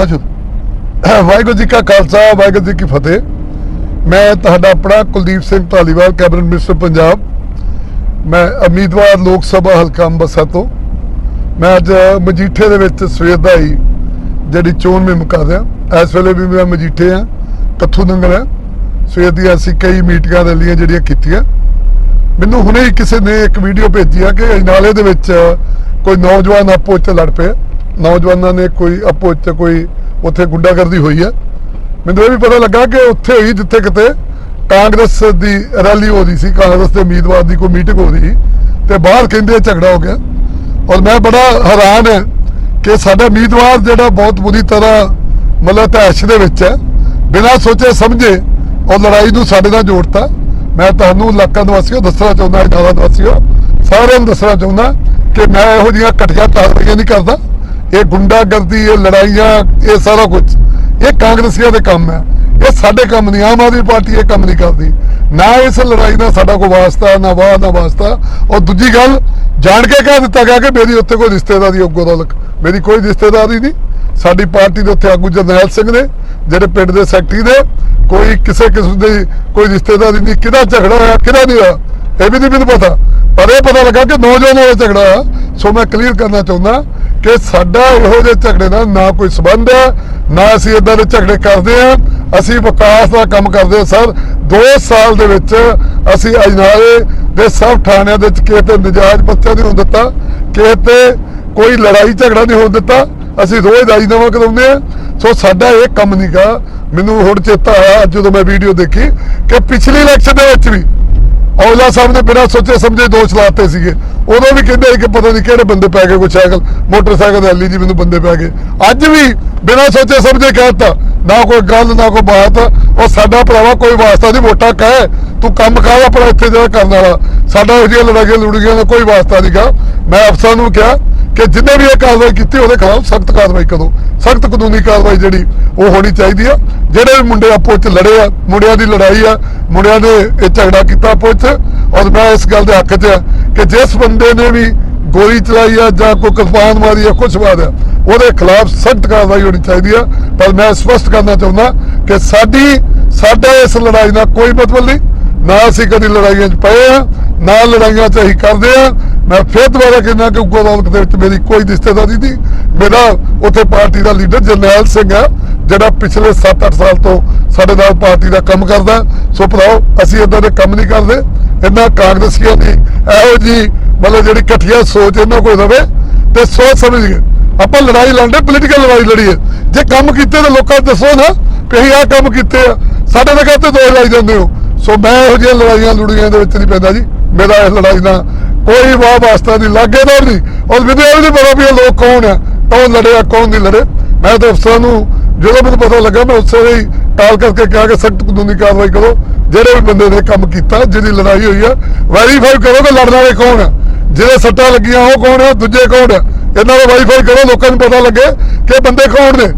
ਬਾਜੂ ਵਾਹਿਗੁਰੂ ਜੀ ਕਾ ਖਾਲਸਾ, ਵਾਹਿਗੁਰੂ ਜੀ ਕੀ ਫਤਿਹ। ਮੈਂ ਤੁਹਾਡਾ ਆਪਣਾ ਕੁਲਦੀਪ ਸਿੰਘ ਢਾਲੀਵਾਲ, ਕੈਬਨਿਟ ਮਿਨਿਸਟਰ ਪੰਜਾਬ। ਮੈਂ ਉਮੀਦਵਾਰ ਲੋਕ ਸਭਾ ਹਲਕਾ ਅੰਮ੍ਰਿਤਸਰ ਤੋਂ। ਮੈਂ ਅੱਜ ਮਜੀਠੇ ਦੇ ਵਿੱਚ ਸਵੇਰ ਦਾ ਹੀ ਜਿਹੜੀ ਚੋਣ ਮੁਹਿੰਮ ਕਰ ਰਿਹਾ। ਇਸ ਵੇਲੇ ਵੀ ਮੈਂ ਮਜੀਠੇ ਆ ਕੱਥੂ ਨੰਗਲ ਆ ਸਵੇਰ ਦੀ ਅਸੀਂ ਕਈ ਮੀਟਿੰਗਾਂ ਰੈਲੀਆਂ ਜਿਹੜੀਆਂ ਕੀਤੀਆਂ। ਮੈਨੂੰ ਹੁਣੇ ਹੀ ਕਿਸੇ ਨੇ ਇੱਕ ਵੀਡੀਓ ਭੇਜੀ ਆ ਕਿ ਅਜਨਾਲੇ ਦੇ ਵਿੱਚ ਕੋਈ ਨੌਜਵਾਨ ਆਪੋ ਵਿੱਚ ਲੜ ਪਏ ਨੌਜਵਾਨਾਂ ਨੇ ਕੋਈ ਆਪੋ ਵਿੱਚ ਕੋਈ ਉੱਥੇ ਗੁੰਡਾਗਰਦੀ ਹੋਈ ਹੈ। ਮੈਨੂੰ ਇਹ ਵੀ ਪਤਾ ਲੱਗਾ ਕਿ ਉੱਥੇ ਹੋਈ ਜਿੱਥੇ ਕਿਤੇ ਕਾਂਗਰਸ ਦੀ ਰੈਲੀ ਹੋ ਰਹੀ ਸੀ, ਕਾਂਗਰਸ ਦੇ ਉਮੀਦਵਾਰ ਦੀ ਕੋਈ ਮੀਟਿੰਗ ਹੋ ਰਹੀ ਸੀ ਤੇ ਬਾਹਰ ਕਹਿੰਦੇ ਝਗੜਾ ਹੋ ਗਿਆ। ਔਰ ਮੈਂ ਬੜਾ ਹੈਰਾਨ ਹੈ ਕਿ ਸਾਡਾ ਉਮੀਦਵਾਰ ਜਿਹੜਾ ਬਹੁਤ ਬੁਰੀ ਤਰ੍ਹਾਂ ਮਤਲਬ ਤੈਸ਼ ਦੇ ਵਿੱਚ ਹੈ, ਬਿਨਾਂ ਸੋਚੇ ਸਮਝੇ ਔਰ ਲੜਾਈ ਨੂੰ ਸਾਡੇ ਨਾਲ ਜੋੜਤਾ। ਮੈਂ ਤੁਹਾਨੂੰ ਇਲਾਕਾ ਨਿਵਾਸੀਓ ਦੱਸਣਾ ਚਾਹੁੰਦਾ ਇਦਾਰਾ ਨਿਵਾਸੀਓ, ਸਾਰਿਆਂ ਨੂੰ ਦੱਸਣਾ ਚਾਹੁੰਦਾ ਕਿ ਮੈਂ ਇਹੋ ਜਿਹੀਆਂ ਘਟੀਆਂ ਕਾਰਵਾਈਆਂ ਨਹੀਂ ਕਰਦਾ। ਇਹ ਗੁੰਡਾਗਰਦੀ, ਇਹ ਲੜਾਈਆਂ, ਇਹ ਸਾਰਾ ਕੁਝ। ਇਹ ਕਾਂਗਰਸੀਆਂ ਦੇ ਕੰਮ ਹੈ। ਇਹ ਸਾਡੇ ਕੰਮ ਨਹੀਂ, ਆਮ ਆਦਮੀ ਪਾਰਟੀ ਇਹ ਕੰਮ ਨਹੀਂ ਕਰਦੀ। ਨਾ ਇਸ ਲੜਾਈ ਨਾਲ ਸਾਡਾ ਕੋਈ ਵਾਸਤਾ, ਨਾ ਵਾਹ, ਨਾ ਵਾਸਤਾ। ਔਰ ਦੂਜੀ ਗੱਲ, ਜਾਣ ਕੇ ਕਹਿ ਦਿੱਤਾ ਗਿਆ ਕਿ ਮੇਰੀ ਉੱਥੇ ਕੋਈ ਰਿਸ਼ਤੇਦਾਰੀ ਉੱਗੋ ਦੌਲਤ ਮੇਰੀ ਕੋਈ ਰਿਸ਼ਤੇਦਾਰੀ ਨਹੀਂ। ਸਾਡੀ ਪਾਰਟੀ ਦੇ ਉੱਥੇ ਆਗੂ ਜਰਨੈਲ ਸਿੰਘ ਨੇ, ਜਿਹੜੇ ਪਿੰਡ ਦੇ ਸੈਕਟਰੀ ਦੇ ਕੋਈ ਕਿਸੇ ਕਿਸਮ ਦੀ ਕੋਈ ਰਿਸ਼ਤੇਦਾਰੀ ਨਹੀਂ। ਕਿਹਦਾ ਝਗੜਾ ਹੋਇਆ, ਕਿਹਦਾ ਨਹੀਂ ਹੋਇਆ, ਇਹ ਵੀ ਨਹੀਂ ਮੈਨੂੰ ਪਤਾ। ਪਰ ਇਹ ਪਤਾ ਲੱਗਾ ਕਿ ਨੌਜਵਾਨਾਂ ਦਾ ਝਗੜਾ ਹੋਇਆ। ਸੋ ਮੈਂ ਕਲੀਅਰ ਕਰਨਾ ਚਾਹੁੰਦਾ ਕਿ ਸਾਡਾ ਇਹੋ ਜਿਹੇ ਝਗੜੇ ਨਾਲ ਨਾ ਕੋਈ ਸਬੰਧ ਹੈ, ਨਾ ਅਸੀਂ ਇਦਾਂ ਦੇ ਝਗੜੇ ਕਰਦੇ ਆ ਅਸੀਂ ਵਿਕਾਸ ਦਾ ਕੰਮ ਕਰਦੇ ਹਾਂ, ਸਰ। 2 ਸਾਲ ਦੇ ਵਿੱਚ ਅਸੀਂ ਅਜਨਾਲੇ ਦੇ ਸਭ ਥਾਣਿਆਂ ਦੇ ਵਿੱਚ ਕਿਸੇ ਤੇ ਨਜਾਇਜ਼ ਬੱਚਾ ਨਹੀਂ ਹੋਣ ਦਿੱਤਾ, ਕਿਸੇ ਤੇ ਕੋਈ ਲੜਾਈ ਝਗੜਾ ਨਹੀਂ ਹੋਣ ਦਿੱਤਾ। ਅਸੀਂ ਰੋਜ਼ ਰਾਜੀਨਾਮਾ ਕਰਾਉਂਦੇ ਆ ਸੋ ਸਾਡਾ ਇਹ ਕੰਮ ਨਹੀਂਗਾ ਮੈਨੂੰ ਹੁਣ ਚੇਤਾ ਆਇਆ, ਅੱਜ ਜਦੋਂ ਮੈਂ ਵੀਡੀਓ ਦੇਖੀ ਕਿ ਪਿਛਲੀ ਇਲੈਕਸ਼ਨ ਦੇ ਵਿੱਚ ਵੀ ਔਲਾ ਸਾਹਿਬ ਨੇ ਬਿਨਾਂ ਸੋਚੇ ਸਮਝੇ ਦੋਸ਼ ਲਾਤੇ ਸੀਗੇ। ਉਦੋਂ ਵੀ ਕਹਿੰਦੇ ਸੀ ਕਿ ਪਤਾ ਨਹੀਂ ਕਿਹੜੇ ਬੰਦੇ ਪੈ ਗਏ, ਕੋਈ ਸਾਈਕਲ, ਮੋਟਰਸਾਈਕਲ ਦੇ ਜੀ ਮੈਨੂੰ ਬੰਦੇ ਪੈ ਗਏ। ਅੱਜ ਵੀ ਬਿਨਾਂ ਸੋਚੇ ਸਮਝੇ ਕਹਿਤਾ ਨਾ ਕੋਈ ਗੱਲ, ਨਾ ਕੋਈ ਬਾਤ, ਉਹ ਸਾਡਾ ਭਰਾਵਾ ਕੋਈ ਵਾਸਤਾ ਨਹੀਂ ਵੋਟਾਂ ਕਹੇ, ਤੂੰ ਕੰਮ ਕਰ ਆਪਣਾ ਇੱਥੇ ਜਿਹੜਾ ਕਰਨ ਵਾਲਾ। ਸਾਡਾ ਇਹੋ ਜਿਹੀਆਂ ਲੜਾਈਆਂ, ਲੁੜੀਆਂ ਦਾ ਕੋਈ ਵਾਸਤਾ ਨਹੀਂਗਾ ਮੈਂ ਅਫਸਰਾਂ ਨੂੰ ਕਿਹਾ ਕਿ ਜਿੰਨੇ ਵੀ ਇਹ ਕਾਰਵਾਈ ਕੀਤੀ, ਉਹਦੇ ਖਿਲਾਫ ਸਖਤ ਕਾਰਵਾਈ ਕਰੋ। ਸਖਤ ਕਾਨੂੰਨੀ ਕਾਰਵਾਈ ਜਿਹੜੀ ਉਹ ਹੋਣੀ ਚਾਹੀਦੀ ਆ। ਜਿਹੜੇ ਵੀ ਮੁੰਡੇ ਆਪੋ ਵਿੱਚ ਲੜੇ ਆ, ਮੁੰਡਿਆਂ ਦੀ ਲੜਾਈ ਆ, ਮੁੰਡਿਆਂ ਨੇ ਇਹ ਝਗੜਾ ਕੀਤਾ ਆਪੋ ਵਿੱਚ ਔਰ ਮੈਂ ਇਸ ਗੱਲ ਦੇ ਹੱਕ 'ਚ ਆ ਕਿ ਜਿਸ ਬੰਦੇ ਨੇ ਵੀ ਗੋਲੀ ਚਲਾਈ ਆ ਜਾਂ ਕੋਈ ਕਿਰਪਾਨ ਮਾਰੀ ਆ, ਕੁਛ ਮਾਰਿਆ, ਉਹਦੇ ਖਿਲਾਫ ਸਖਤ ਕਾਰਵਾਈ ਹੋਣੀ ਚਾਹੀਦੀ ਆ। ਪਰ ਮੈਂ ਸਪਸ਼ਟ ਕਰਨਾ ਚਾਹੁੰਦਾ ਕਿ ਸਾਡੀ, ਸਾਡਾ ਇਸ ਲੜਾਈ ਨਾਲ ਕੋਈ ਮਤਲਬ ਨਹੀਂ। ਨਾ ਅਸੀਂ ਕਦੀ ਲੜਾਈਆਂ 'ਚ ਪਏ ਆ, ਨਾ ਲੜਾਈਆਂ 'ਚ ਅਸੀਂ ਕਰਦੇ ਆ। ਮੈਂ ਫਿਰ ਦੁਬਾਰਾ ਕਹਿੰਦਾ ਕਿ ਉਗੋ ਦੌਲਤ ਦੇ ਵਿੱਚ ਮੇਰੀ ਕੋਈ ਰਿਸ਼ਤੇਦਾਰੀ ਨਹੀਂ। ਮੇਰਾ ਉੱਥੇ ਪਾਰਟੀ ਦਾ ਲੀਡਰ ਜਰਨੈਲ ਸਿੰਘ ਆ, ਜਿਹੜਾ ਪਿਛਲੇ 7-8 ਸਾਲ ਤੋਂ ਸਾਡੇ ਨਾਲ ਪਾਰਟੀ ਦਾ ਕੰਮ ਕਰਦਾ। ਸੋ ਭਰਾਓ, ਅਸੀਂ ਇਦਾਂ ਦੇ ਕੰਮ ਨਹੀਂ ਕਰਦੇ। ਇਹਨਾਂ ਕਾਂਗਰਸੀਆਂ ਦੀ ਇਹੋ ਜੀ ਮਤਲਬ ਜਿਹੜੀ ਘਟੀਆ ਸੋਚ ਇਹਨਾਂ ਕੋਲ ਰਵੇ ਤੇ ਸੋਚ ਸਮਝ ਕੇ ਆਪਾਂ ਲੜਾਈ ਲੜਦੇ ਪੋਲੀਟੀਕਲ ਲੜਾਈ ਲੜੀਏ। ਜੇ ਕੰਮ ਕੀਤੇ ਤਾਂ ਲੋਕਾਂ ਨੂੰ ਦੱਸੋ ਨਾ ਕਿ ਅਸੀਂ ਆਹ ਕੰਮ ਕੀਤੇ ਆ। ਸਾਡੇ ਦੇ ਕਹਿੰਦੇ ਦੋ ਲਾਈ ਜਾਂਦੇ ਹੋ। ਸੋ ਮੈਂ ਇਹੋ ਜਿਹੀਆਂ ਲੜਾਈਆਂ ਲੁੜੀਆਂ ਦੇ ਵਿੱਚ ਨਹੀਂ ਪੈਂਦਾ ਜੀ। ਮੇਰਾ ਇਸ ਲੜਾਈ ਦਾ ਕੋਈ ਵਾਹ ਵਾਸਤਾ ਨਹੀਂ, ਲਾਗੇ ਦਾ ਨਹੀਂ। ਔਰ ਮੈਨੂੰ ਇਹ ਵੀ ਨਹੀਂ ਪਤਾ ਵੀ ਇਹ ਲੋਕ ਕੌਣ ਆ, ਕੌਣ ਲੜਿਆ ਕੌਣ ਨਹੀਂ ਲੜੇ। ਮੈਂ ਤਾਂ ਅਫਸਰਾਂ ਨੂੰ ਜਦੋਂ ਮੈਨੂੰ ਪਤਾ ਲੱਗਾ, ਮੈਂ ਉਸੇ ਵੇਲੇ ਹੀ ਕਾਲ ਕਰਕੇ ਕਿਹਾ ਕਿ ਸਖਤ ਕਾਨੂੰਨੀ ਕਾਰਵਾਈ ਕਰੋ। ਜਿਹੜੇ ਵੀ ਬੰਦੇ ਨੇ ਕੰਮ ਕੀਤਾ, ਜਿਹਦੀ ਲੜਾਈ ਹੋਈ ਆ ਵੈਰੀਫਾਈ ਕਰੋ ਕਿ ਲੜਨ ਵਾਲੇ ਕੌਣ ਆ। ਜਿਹੜੇ ਸੱਟਾਂ ਲੱਗੀਆਂ, ਉਹ ਕੌਣ ਆ, ਦੂਜੇ ਕੌਣ ਆ? ਇਹਨਾਂ ਦਾ ਵੈਰੀਫਾਈ ਕਰੋ, ਲੋਕਾਂ ਨੂੰ ਪਤਾ ਲੱਗੇ ਕਿ ਬੰਦੇ ਕੌਣ ਨੇ।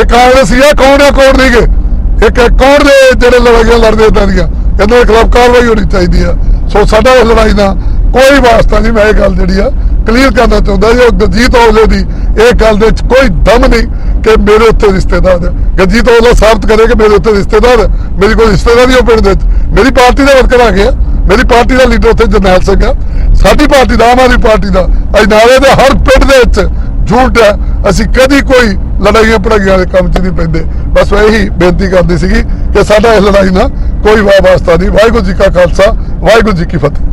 ਇਹ ਕਾਂਗਰਸੀ ਆ, ਕੌਣ ਆ, ਕੌਣ ਨਹੀਂਗੇ ਇੱਕ ਕੌਣ ਦੇ ਜਿਹੜੇ ਲੜਾਈਆਂ ਲੜਦੇ ਇਦਾਂ ਦੀਆਂ? ਇਹਨਾਂ ਦੇ ਖਿਲਾਫ ਕਾਰਵਾਈ ਹੋਣੀ ਚਾਹੀਦੀ ਆ। ਸੋ ਸਾਡਾ ਇਸ ਲੜਾਈ ਦਾ ਕੋਈ ਵਾਸਤਾ ਨਹੀਂ, ਮੈਂ ਇਹ ਗੱਲ ਜਿਹੜੀ ਆ ਕਲੀਅਰ ਕਰਨਾ ਚਾਹੁੰਦਾ ਜੀ, ਉਹ ਗਰਜੀਤ ਔਲੇ ਦੀ ਇਹ ਗੱਲ ਦੇ ਵਿੱਚ ਕੋਈ ਦਮ ਨਹੀਂ ਕਿ ਮੇਰੇ ਉੱਤੇ ਰਿਸ਼ਤੇਦਾਰ ਹੈ ਗਰਜੀਤ ਔਜਲਾ ਸਾਬਤ ਕਰੇ ਕਿ ਮੇਰੇ ਉੱਤੇ ਰਿਸ਼ਤੇਦਾਰ ਹੈ ਮੇਰੀ ਕੋਈ ਰਿਸ਼ਤੇਦਾਰੀ ਉਹ ਪਿੰਡ ਦੇ ਵਿੱਚ। ਮੇਰੀ ਪਾਰਟੀ ਦਾ ਵਰਕਰ ਆ ਗਿਆ। ਮੇਰੀ ਪਾਰਟੀ ਦਾ ਲੀਡਰ ਉੱਥੇ ਜਰਨੈਲ ਸਿੰਘ ਆ। ਸਾਡੀ ਪਾਰਟੀ ਦਾ, ਆਮ ਆਦਮੀ ਪਾਰਟੀ ਦਾ, ਅਜਨਾਲੇ ਦੇ ਹਰ ਪਿੰਡ ਦੇ ਵਿੱਚ ਝੂਠ ਹੈ। ਅਸੀਂ ਕਦੀ ਕੋਈ ਲੜਾਈਆਂ ਪੜਾਈਆਂ ਦੇ ਕੰਮ 'ਚ ਨਹੀਂ ਪੈਂਦੇ। ਬਸ ਮੈਂ ਇਹੀ ਬੇਨਤੀ ਕਰਦੀ ਸੀਗੀ ਕਿ ਸਾਡਾ ਇਸ ਲੜਾਈ ਨਾਲ ਕੋਈ ਵਾਹ ਵਾਸਤਾ ਨਹੀਂ। ਵਾਹਿਗੁਰੂ ਜੀ ਕਾ ਖਾਲਸਾ, ਵਾਹਿਗੁਰੂ ਜੀ ਕੀ ਫਤਿਹ।